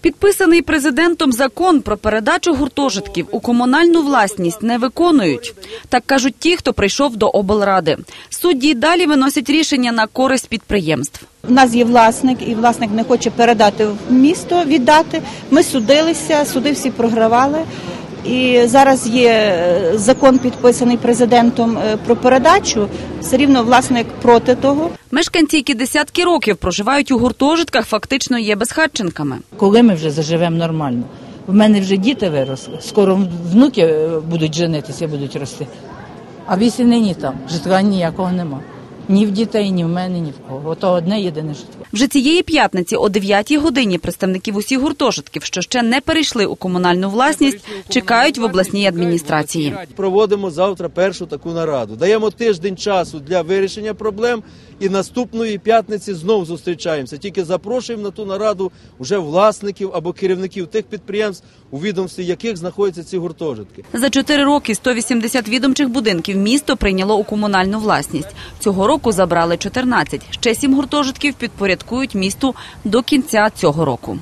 Підписаний президентом закон про передачу гуртожитків у комунальну власність не виконують. Так кажуть ті, хто прийшов до облради. Судді далі виносять рішення на користь підприємств. У нас є власник, і власник не хоче передати в місто, віддати. Ми судилися, суди всі програвали. І зараз є е, закон, підписаний президентом е, про передачу. Все рівно власник проти того. Мешканці, які десятки років проживають у гуртожитках, фактично є безхатченками. Коли ми вже заживемо нормально? В мене вже діти виросли. Скоро внуки е, будуть женитися, будуть рости. А вісі нині там. Житла ніякого нема. Ні в дітей, ні в мене, ні в кого. Ото одне єдине житло. Вже цієї п'ятниці о 9 годині представників усіх гуртожитків, що ще не перейшли у комунальну власність, чекають в обласній адміністрації. Проводимо завтра першу таку нараду. Даємо тиждень часу для вирішення проблем. І наступної п'ятниці знов зустрічаємося. Тільки запрошуємо на ту нараду вже власників або керівників тих підприємств, у відомстві яких знаходяться ці гуртожитки. За чотири роки 180 відомчих будинків місто прийняло у комунальну власність. Цього року забрали 14. Ще сім гуртожитків підпорядкують місту до кінця цього року.